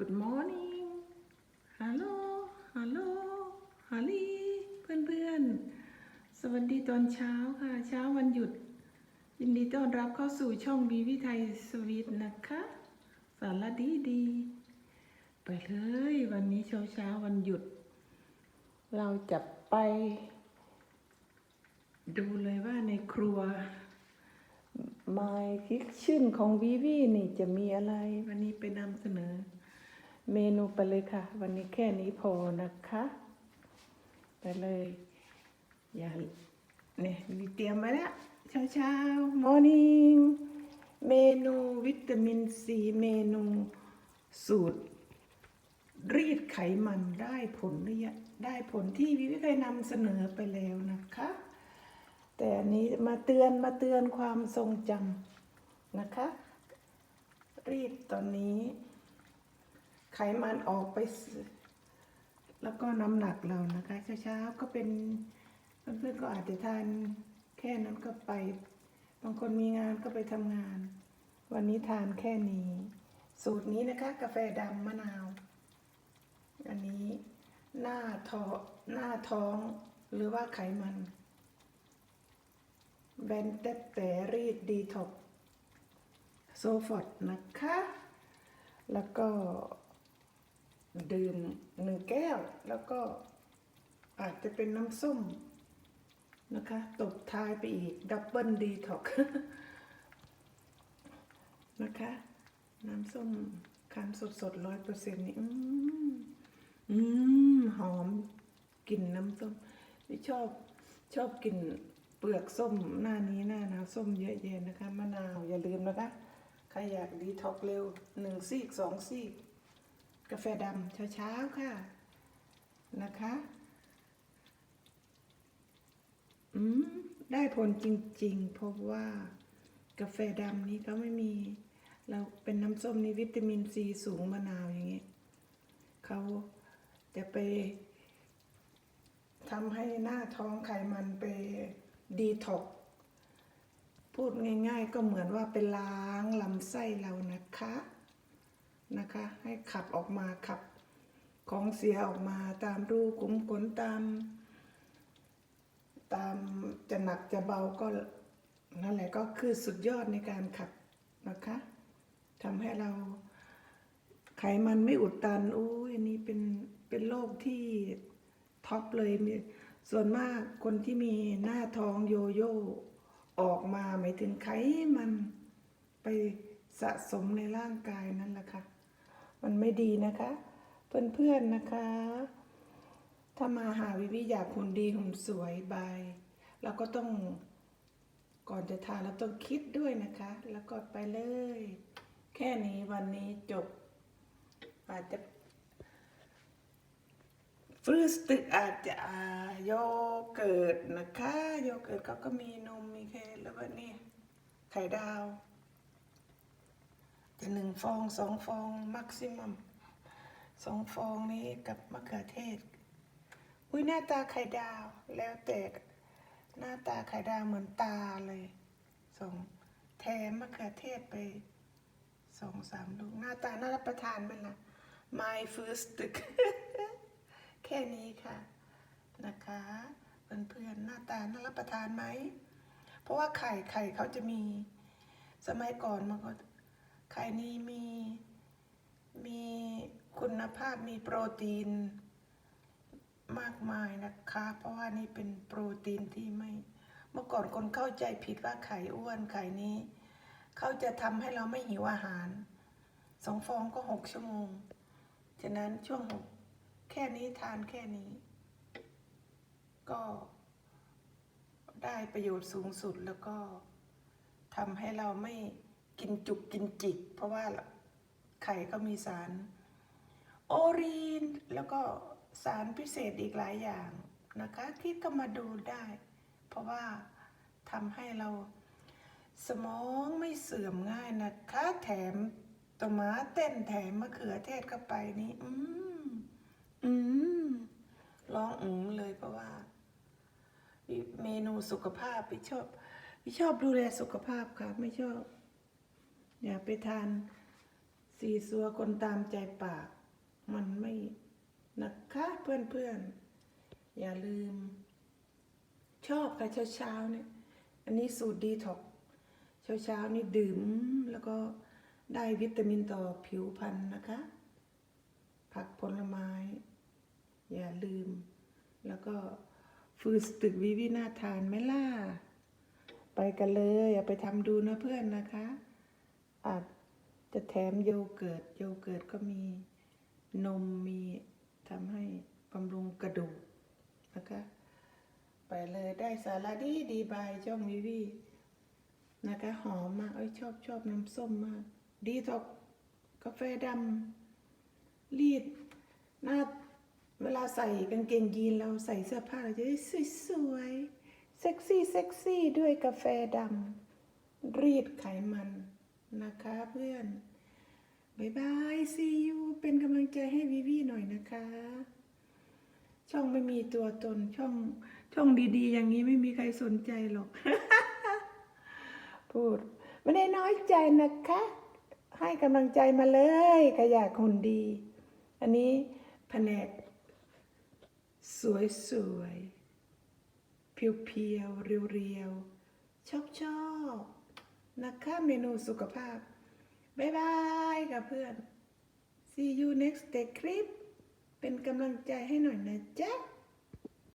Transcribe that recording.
Good morning ฮัลโหล ฮัลโหล ฮัลลีเพื่อนเพื่อนๆสวัสดีตอนเช้าค่ะ เช้าวันหยุด ยินดีต้อนรับเข้าสู่ช่องบีวิไทยสวีทนะคะ สารดีดี ไปเลยวันนี้เช้าเช้าวันหยุด เราจะไป ดูเลยว่าในครัว My Kitchen ของวิวีนี่จะมีอะไร วันนี้ไปนำเสนอ เมนูไปเลยค่ะ วันนี้แค่นี้พอนะคะ ไปเลย อย่าเนี่ยมีเตรียมไว้แล้วเช้าเช้า morning เมนูวิตามินซีเมนูสูตร รีดไขมันได้ผลหรือยังได้ผลที่วิวิเคยนำเสนอไปแล้วนะคะ แต่อันนี้มาเตือนมาเตือนความทรงจำนะคะ รีดตอนนี้ ไขมันออกไป แล้วก็น้ำหนักเรานะคะเช้าๆก็เป็นเพื่อนๆก็อาจจะทานแค่นั้นก็ไป บางคนมีงานก็ไปทำงาน วันนี้ทานแค่นี้ สูตรนี้นะคะ กาแฟดำมะนาว อันนี้หน้าท้องหน้าท้องหรือว่าไขมันแบนเต็บแต่รีดดีท็อกโซฟอดนะคะ แล้วก็ ดื่มหนึ่งแก้ว แล้วก็อาจจะเป็นน้ำส้มนะคะ ตบท้ายไปอีก ดับเบิลดีท็อกนะคะ น้ำส้มคันสดสดร้อยเปอร์เซ็นต์นี่อืมอืมหอมกลิ่นน้ำส้มไม่ชอบชอบกินเปลือกส้มหน้านี้หน้าหนาวส้มเยอะแยะนะคะมะนาวอย่าลืมนะคะใครอยากดีท็อกเร็วหนึ่งซีกสองซีก กาแฟดำเช้าๆค่ะ นะคะ อืม ได้ผลจริงๆ เพราะว่ากาแฟดำนี้เขาไม่มี เราเป็นน้ำส้มนี่วิตามินซีสูงมะนาวอย่างนี้เขาจะไปทำให้หน้าท้องไขมันไปดีท็อกพูดง่ายๆก็เหมือนว่าไปล้างลำไส้เรานะคะ นะคะ ให้ขับออกมาขับของเสียออกมาตามรูขุมขนตาม ตามจะหนักจะเบาก็นั่นแหละก็คือสุดยอดในการขับนะคะทำให้เราไขมันไม่อุดตันโอ้ยอันนี้เป็นเป็นโรคที่ท็อปเลยมีส่วนมากคนที่มีหน้าท้องโยโย่ออกมาหมายถึงไขมันไปสะสมในร่างกายนั่นแหละค่ะ มันไม่ดีนะคะ เพื่อนๆนะคะ ถ้ามาหาวิวิอยากหุ่นดีหุ่นสวยบายเราก็ต้องก่อนจะทานเราต้องคิดด้วยนะคะ แล้วก็ไปเลย แค่นี้วันนี้จบอาจจะฟรืสตึกอาจจะโยเกิร์ตนะคะ โยเกิร์ตก็มีนมมีแค่แล้วก็นี่ไข่ดาว จะหนึ่งฟองสองฟองมักซิมัมสองฟองนี้กับมะเขือเทศ อุ้ยหน้าตาไข่ดาวแล้วแต่หน้าตาไข่ดาวเหมือนตาเลยสองแถมมะเขือเทศไปสองสามลูกหน้าตาน่ารับประทานไหมล่ะ My first ตึกแค่นี้ค่ะนะคะเพื่อนๆหน้าตาน่ารับประทานไหม เพราะว่าไข่ไข่เขาจะมีสมัยก่อนมันก็ ไข่นี้มีมีคุณภาพมีโปรตีนมากมายนะคะ เพราะว่านี่เป็นโปรตีนที่ไม่ เมื่อก่อนคนเข้าใจผิดว่าไข่อ้วนไข่นี้ เขาจะทำให้เราไม่หิวอาหารสองฟองก็หกชั่วโมง ฉะนั้นช่วงหกแค่นี้ทานแค่นี้ ก็ได้ประโยชน์สูงสุดแล้วก็ทำให้เราไม่ กินจุกกินจิก เพราะว่าไข่ก็มีสาร โอรีน แล้วก็สารพิเศษอีกหลายอย่างนะคะคิดก็มาดูได้ เพราะว่าทำให้เราสมองไม่เสื่อมง่ายนะคะ แถมตวม้าเต้นแถมมะเขือเทศเข้าไปนี่ อืม อืม ร้องอืมเลยเพราะว่า เมนูสุขภาพพี่ชอบพี่ชอบดูแลสุขภาพค่ะ ไม่ชอบ อย่าไปทานสีสัวคนตามใจปาก มันไม่นะคะเพื่อนๆ อย่าลืม ชอบค่ะเช้าๆเนี่ย อันนี้สูตรดีท็อกเช้าๆนี่ดื่มแล้วก็ได้วิตามินต่อผิวพรรณนะคะ ผักผลไม้ อย่าลืม แล้วก็ฟืสตึกวิวินาทานไหมล่ะ ไปกันเลยเอาไปทำดูนะเพื่อนนะคะ อาจจะแถมโยเกิร์ตโยเกิร์ตก็มีนมมีทำให้บำรุงกระดูกนะคะ ไปเลยได้สาระดีดีบายช่องวิวีนะคะ หอมมากเอ้ยชอบชอบน้ำส้มมาก ดีท็อกกาแฟดำรีดหน้าเวลาใส่กางเกงยีนเราใส่เสื้อผ้าเราจะได้สวยๆเซ็กซี่เซ็กซี่ด้วยกาแฟดำรีดไขมัน นะคะเพื่อนบายบายซียูเป็นกำลังใจให้วิวีหน่อยนะคะ ช่องไม่มีตัวตนช่องช่องดี ๆ อย่างนี้ไม่มีใครสนใจหรอก พูดไม่ได้น้อยใจนะคะ ให้กำลังใจมาเลยขยากหุ่นดี อันนี้แผนก สวยสวยๆเพียวเพียวๆเรียวเรียวๆชอบชอบ นะคะเมนูสุขภาพบายบายกับเพื่อน see you next day clip เป็นกำลังใจให้หน่อยนะจ๊ะ